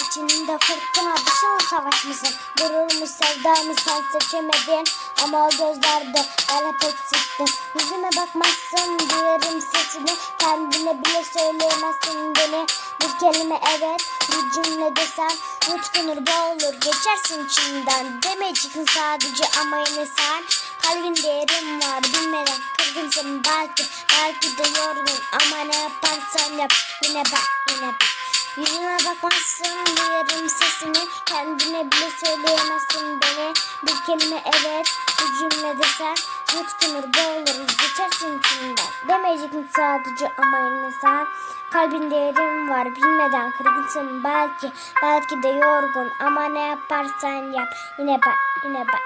İçinde fırtına dışında savaşmışsın Gurur mu sevda mı sen seçemedin? Ama o gözlerde bana pek sıktın Yüzüme bakmazsın duyarım sesini. Kendine bile söyleyemezsin beni. Bir kelime evet bir cümle desem Yutkunur boğulur. Geçersin içinden. Demeyeceksin sadece ama yine sen. Kalbinde yerim var bilmeden kırgınsın belki Belki de yorgun ama ne yaparsan yap. Yine ben yine ben Yüzüme bakmazsın duyarım sesini Kendine bile söyleyemezsin beni. Bir kelime evet bir cümle desen Yutkunur boğulur geçersin içinden. Demeyeceksin sadece ama yine sen Kalbinde yerim var bilmeden kırgınsın. Belki Belki de yorgun ama ne yaparsan yap. Yine ben yine ben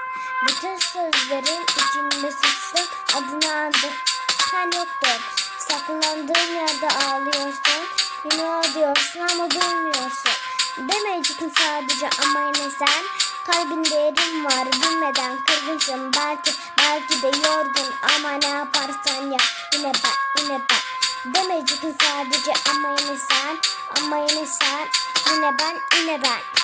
Bütün sözlerin içimde sussun Saklandığın yerde ağlıyorsun. Yine diyorsun ama duymuyorsun. Demeyeceksin sadece ama yine sen. Kalbinde yerim var bilmeden kırgınsın. Belki Belki de yorgun ama ne yaparsan yap. Yine ben yine ben Demeyeceksin sadece ama yine sen. Ama yine sen. Yine ben yine ben